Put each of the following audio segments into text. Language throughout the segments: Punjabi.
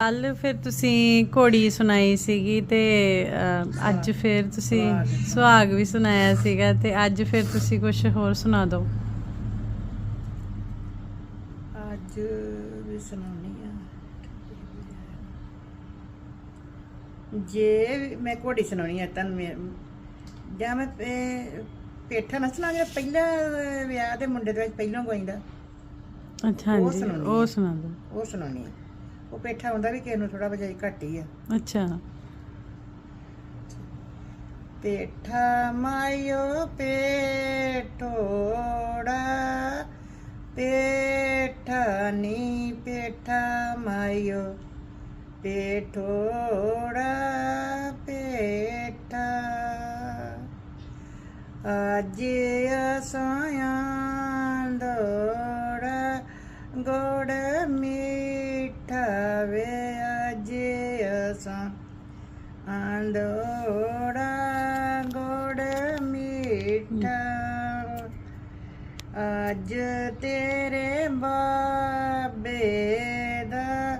ਕੱਲ ਫਿਰ ਤੁਸੀਂ ਘੋੜੀ ਸੁਣਾਈ ਸੀਗੀ ਤੇ ਅੱਜ ਫਿਰ ਤੁਸੀਂ ਸੁਹਾਗ ਵੀ ਸੁਣਾਇਆ ਸੀਗਾ ਤੇ ਅੱਜ ਫਿਰ ਤੁਸੀਂ ਕੁਝ ਹੋਰ ਸੁਣਾ ਦਿਓ। ਅੱਜ ਵੀ ਸੁਣਾਉਣੀ ਆ ਜੇ ਵੀ- ਮੈਂ ਘੋੜੀ ਸੁਣਾਉਣੀ ਆ ਤੁਹਾਨੂੰ ਮੈਂ ਜਾਂ ਮੈਂ ਪੇ- ਪੇਠਾ ਨਸਲਾਂ ਜਿਹੜਾ ਪਹਿਲਾ ਵਿਆਹ ਦੇ ਮੁੰਡੇ ਦੇ ਵਿੱਚ ਪਹਿਲਾਂ ਗੋਇੰਦਾ ਅੱਛਾ ਉਹ ਸੁਣਾਉਣੀ ਉਹ ਹੈ। ਸੁਣਾ ਦਿਓ। ਉਹ ਸੁਣਾਉਣੀ ਆ ਉਹ ਪੇਠਾ ਹੁੰਦਾ ਵੀ ਕਿਸੇ ਨੂੰ ਥੋੜਾ ਬਜਾਈ ਘੱਟ ਹੀ ਆ। ਅੱਛਾ। ਪੇਠਾ ਮਾਇਓ ਪੇਠੋੜਾ ਪੇਠਾ ਨੀ ਪੇਠਾ ਮਾਇਓ। ਪੇਠੋੜਾ ਪੇਠਾ। ਅੱਜ ਅਸਾਂ ਦੋੜਾ ਗੋੜ ਮਿੱਠਾ ਵੇ ਅੱਜ ਅਸਾਂ। ਆਂਦੋੜਾ ਗੋੜ ਮਿੱਠਾ। ਅੱਜ ਤੇਰੇ ਬਾਬੇ ਦਾ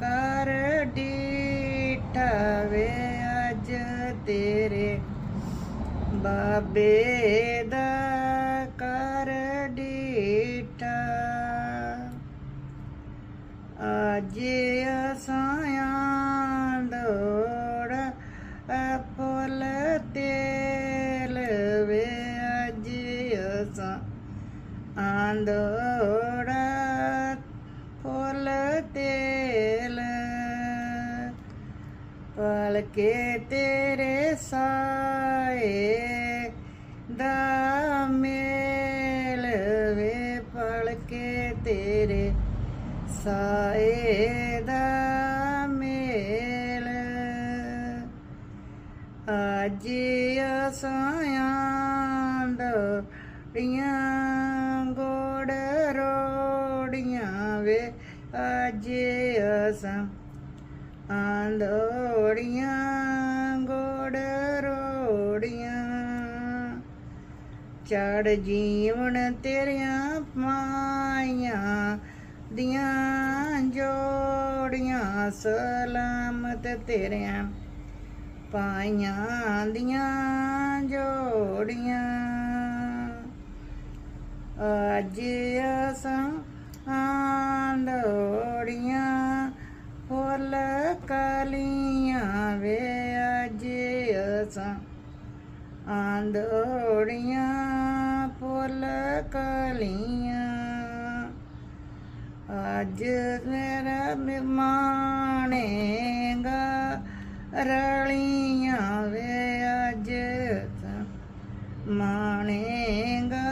ਕਰ ਡੀਠਾ ਅੱਜ ਤੇਰੇ ਬਾਬੇ ਦਾ ਅੱਜ ਅਸਾਂ ਦੋੜ ਫੁੱਲ ਤੇਲ ਵੇ ਅੱਜ ਅਸਾਂ ਆਂਦੋੜਾ ਫੁੱਲ ਤੇਲ ਪਲ ਕੇ ਤੇਰੇ ਸਾਏ ਦਾ ਮੇਲ ਵੇ ਪਲ ਕੇ ਤੇਰੇ ਸਾਏ ਦਾ ਮੇਲ ਅੱਜ ਅਸਾਂ ਦੋੜੀਆਂ ਗੋੜ ਰੋੜੀਆਂ ਵੇ ਦੀਆਂ ਜੋੜੀਆਂ ਸਲਾਮਤ ਤੇਰੀਆਂ। ਪਾਈਆਂ ਦੀਆਂ ਜੋੜੀਆਂ। ਅੱਜ ਅਸਾਂ ਆਂਦੋੜੀਆਂ ਫੁੱਲ ਕਲੀਆਂ ਵੇ। ਅੱਜ ਅਸਾਂ ਆਂਦੋੜੀਆਂ ਫੁੱਲ ਕਲੀਆਂ ਅੱਜ ਮੇਰਾ ਮਾਣੇਗਾ ਰਲੀਆਂ ਵੇ ਅੱਜ ਮਾਣੇਗਾ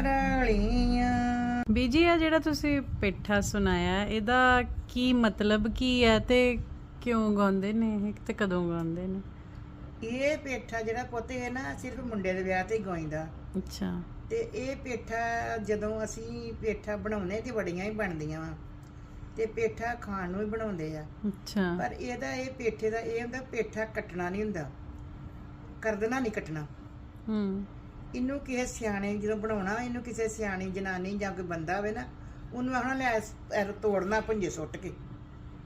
ਰਲੀਆਂ। ਬੀਜੀ ਆ ਜਿਹੜਾ ਤੁਸੀਂ ਪੇਠਾ ਸੁਣਾਇਆ ਇਹਦਾ ਕੀ ਮਤਲਬ ਕੀ ਹੈ ਤੇ ਕਿਉਂ ਗਾਉਂਦੇ ਨੇ? ਇਹ ਤੇ ਕਦੋਂ ਗਾਉਂਦੇ ਨੇ? ਇਹ ਪੇਠਾ ਜਿਹੜਾ ਪੁੱਤ ਹੈ ਨਾ ਸਿਰਫ ਮੁੰਡੇ ਦੇ ਵਿਆਹ ਤੇ ਹੀ ਗਾਇਂਦਾ ਅੱਛਾ। ਤੇ ਇਹ ਪੇਠਾ ਜਦੋਂ ਅਸੀਂ ਪੇਠਾ ਬਣਾਉਨੇ ਤੇ ਬੜੀਆਂ ਹੀ ਬਣਦੀਆਂ ਵਾ। ਤੇ ਪੇਠਾ ਖਾਣ ਨੂੰ ਵੀ ਬਣਾਉਂਦੇ ਆ। ਅੱਛਾ। ਪਰ ਇਹਦਾ ਇਹ ਪੇਠੇ ਦਾ ਇਹ ਹੁੰਦਾ ਪੇਠਾ ਕੱਟਣਾ ਨਹੀਂ ਹੁੰਦਾ। ਕਰਦਣਾ ਨਹੀਂ ਕੱਟਣਾ। ਹੂੰ। ਇਹਨੂੰ ਕਿਸੇ ਸਿਆਣੇ ਜਦੋਂ ਬਣਾਉਣਾ ਇਹਨੂੰ ਕਿਸੇ ਸਿਆਣੀ ਜਨਾਨੀ ਜਾਂ ਕੋਈ ਬੰਦਾ ਹੋਵੇ ਨਾ ਉਹਨੂੰ ਆਖਣਾ ਲੈ ਤੋੜਨਾ ਪੁੰਜੇ ਸੁੱਟ ਕੇ।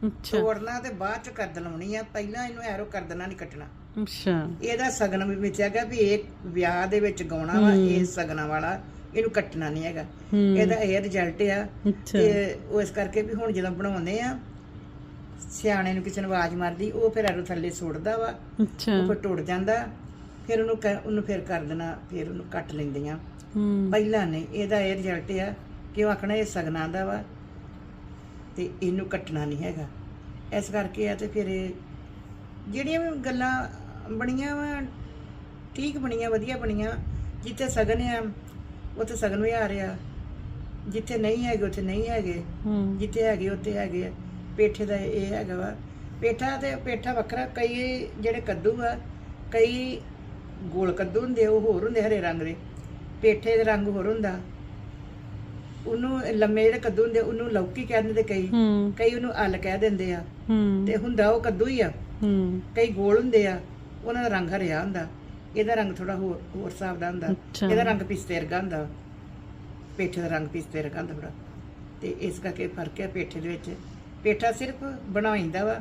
ਅੱਛਾ। ਤੋੜਨਾ ਤੇ ਬਾਅਦ ਚ ਕਰਦ ਲਾਉਣੀ ਆ ਪਹਿਲਾਂ ਇਹਨੂੰ ਐਰੋ ਕਰਦਣਾ ਨਹੀਂ ਕੱਟਣਾ। ਅੱਛਾ। ਇਹਦਾ ਸਗਨ ਵੀ ਵਿੱਚ ਹੈਗਾ ਵੀ ਇਹ ਵਿਆਹ ਦੇ ਵਿੱਚ ਗਾਉਣਾ ਵਾ ਇਹ ਸਗਨਾਂ ਵਾਲਾ ਇਹਨੂੰ ਕੱਟਣਾ ਨਹੀਂ ਹੈਗਾ। ਇਹਦਾ ਇਹ ਰਿਜ਼ਲਟ ਆ। ਅੱਛਾ। ਤੇ ਉਹ ਇਸ ਕਰਕੇ ਵੀ ਹੁਣ ਜਦੋਂ ਬਣਾਉਂਦੇ ਆ ਸਿਆਣੇ ਨੂੰ ਕਿਸੇ ਨੂੰ ਆਵਾਜ਼ ਮਾਰਦੀ ਉਹ ਫਿਰ ਐਰੋ ਥੱਲੇ ਸੁੱਟਦਾ ਵਾ। ਅੱਛਾ। ਉਹ ਫਿਰ ਟੁੱਟ ਜਾਂਦਾ। ਫਿਰ ਉਹਨੂੰ ਕ- ਉਹਨੂੰ ਫਿਰ ਕਰ ਦੇਣਾ ਫਿਰ ਉਹਨੂੰ ਕੱਟ ਲੈਂਦੀਆਂ। ਹੂੰ। ਪਹਿਲਾਂ ਨਹੀਂ ਇਹਦਾ ਇਹ ਰਿਜ਼ਲਟ ਆ ਕਿ ਉਹ ਆਖਣਾ ਇਹ ਸਗਨਾਂ ਦਾ ਵਾ। ਤੇ ਇਹਨੂੰ ਕੱਟਣਾ ਨਹੀਂ ਹੈਗਾ। ਇਸ ਕਰਕੇ ਆ ਤੇ ਫਿਰ ਜਿਹੜੀਆਂ ਵੀ ਗੱਲਾਂ ਬਣੀਆਂ ਵਾ ਠੀਕ ਬਣੀਆਂ ਵਧੀਆ ਬਣੀਆਂ ਜਿੱਥੇ ਸਗਨ ਆ ਉੱਥੇ ਸਗਨ ਵੀ ਆ ਰਿਹਾ। ਜਿੱਥੇ ਨਹੀਂ ਹੈਗੇ ਉੱਥੇ ਨਹੀਂ ਹੈਗੇ। ਹੂੰ। ਜਿੱਥੇ ਹੈਗੇ ਉੱਥੇ ਹੈਗੇ ਆ। ਪੇਠੇ ਦਾ ਇਹ ਹੈਗਾ ਵਾ। ਪੇਠਾ ਤੇ ਪੇਠਾ ਵੱਖਰਾ ਕਈ ਜਿਹੜੇ ਕੱਦੂ ਆ ਕਈ ਗੋਲ ਕੱਦੂ ਹੁੰਦੇ ਉਹ ਹੋਰ ਹੁੰਦੇ ਹਰੇ ਰੰਗ ਦੇ। ਪੇਠੇ ਦਾ ਰੰਗ ਹੋਰ ਹੁੰਦਾ। ਉਹਨੂੰ ਲੰਮੇ ਜਿਹੜੇ ਕੱਦੂ ਹੁੰਦੇ ਉਹਨੂੰ ਲੌਕੀ ਕਹਿ ਦਿੰਦੇ ਕਈ। ਹੂੰ। ਕਈ ਉਹਨੂੰ ਅਲ ਕਹਿ ਦਿੰਦੇ ਆ। ਹੂੰ। ਤੇ ਹੁੰਦਾ ਉਹ ਕੱਦੂ ਹੀ ਆ। ਹੂੰ। ਕਈ ਗੋਲ ਹੁੰਦੇ ਆ ਉਹਨਾਂ ਦਾ ਰੰਗ ਹਰਿਆ ਹੁੰਦਾ। ਇਹਦਾ ਰੰਗ ਥੋੜਾ ਹੋਰ ਹੋਰ ਹਿਸਾਬ ਦਾ ਹੁੰਦਾ। ਅੱਛਾ। ਇਹਦਾ ਰੰਗ ਪਿਸਤੇ ਵਰਗਾ ਹੁੰਦਾ। ਪੇਠੇ ਦਾ ਰੰਗ ਪਿਸਤੇ ਵਰਗਾ ਹੁੰਦਾ ਥੋੜਾ ਤੇ ਇਸ ਕਰਕੇ ਫ਼ਰਕ ਹੈ ਪੇਠੇ ਦੇ ਵਿੱਚ। ਪੇਠਾ ਸਿਰਫ ਬਣਾਈਂਦਾ ਵਾ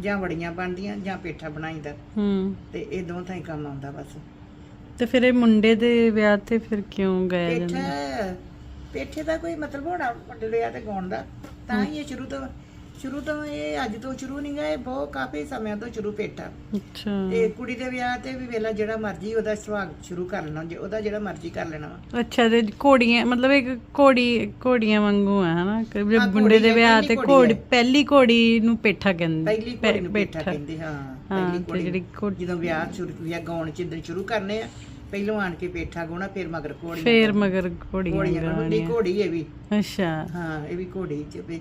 ਜਾਂ ਵੜੀਆਂ ਬਣਦੀਆਂ ਜਾਂ ਪੇਠਾ ਬਣਾਈਂਦਾ। ਹੂੰ। ਤੇ ਇਹ ਦੋਵਾਂ ਥਾਂ ਹੀ ਕੰਮ ਆਉਂਦਾ ਬਸ। ਤੇ ਫਿਰ ਇਹ ਮੁੰਡੇ ਦੇ ਵਿਆਹ ਤੇ ਫਿਰ ਕਿਉਂ ਗਏ ਜਾਂਦਾ ਪੇਠਾ ਪੇਠੇ ਦਾ ਕੋਈ ਮਤਲਬ ਹੋਣਾ ਵੱਡਿਆ ਤੇ ਗਾਉਣ ਦਾ ਤਾਂ ਹੀ ਇਹ ਸ਼ੁਰੂ ਤੋਂ ਸ਼ੁਰੂ ਤੋਂ ਇਹ ਅੱਜ ਤੋਂ ਸ਼ੁਰੂ ਨਹੀਂ ਗਾ ਇਹ ਬਹੁਤ ਕਾਫੀ ਸਮਿਆਂ ਤੋਂ ਸ਼ੁਰੂ ਪੇਠਾ। ਅੱਛਾ। ਤੇ ਕੁੜੀ ਦੇ ਵਿਆਹ ਤੇ ਵੀ ਵੇਲਾ ਜਿਹੜਾ ਮਰਜ਼ੀ ਉਹਦਾ ਸੁਹਾਗ ਸ਼ੁਰੂ ਕਰ ਲੈਣਾ ਜੇ ਉਹਦਾ ਜਿਹੜਾ ਮਰਜ਼ੀ ਕਰ ਲੈਣਾ ਵਾ। ਅੱਛਾ ਤੇ ਘੋੜੀਆਂ ਮਤਲਬ ਇੱਕ ਘੋੜੀ ਘੋੜੀਆਂ ਵਾਂਗੂ ਹੈ ਹਨਾ? ਜੇ ਮੁੰਡੇ ਦੇ ਵਿਆਹ ਤੇ ਘੋੜੀ। ਪਹਿਲੀ ਘੋੜੀ ਨੂੰ ਪੇਠਾ ਕਹਿੰਦੇ ਪਹਿਲੀ ਘੋੜੀ ਨੂੰ ਪੇਠਾ ਕਹਿੰਦੇ ਹਾਂ ਪਹਿਲੀ ਘੋੜੀ ਜਿਹੜੀ ਘੋੜੀ ਜਦੋਂ ਵਿਆਹ ਸ਼ੁਰੂ ਵਿਆਹ ਗਾਉਣ ਜਿੱਦਣ ਸ਼ੁਰੂ ਕਰਨੇ ਆ ਪਹਿਲੋਂ ਆਣ ਕੇ ਪੇਠਾ ਗਾਉਣਾ ਫਿਰ ਮਗਰ ਘੋੜੀ ਫੇਰ ਮਗਰ ਘੋੜੀਆਂ ਘੋੜੀਆਂ ਗਾਉਣੀ ਗਾਉਣੀਆਂ ਘੋੜੀ ਇਹ ਵੀ। ਅੱਛਾ। ਹਾਂ ਇਹ ਵੀ ਘੋੜੀ ਚ ਵੀ।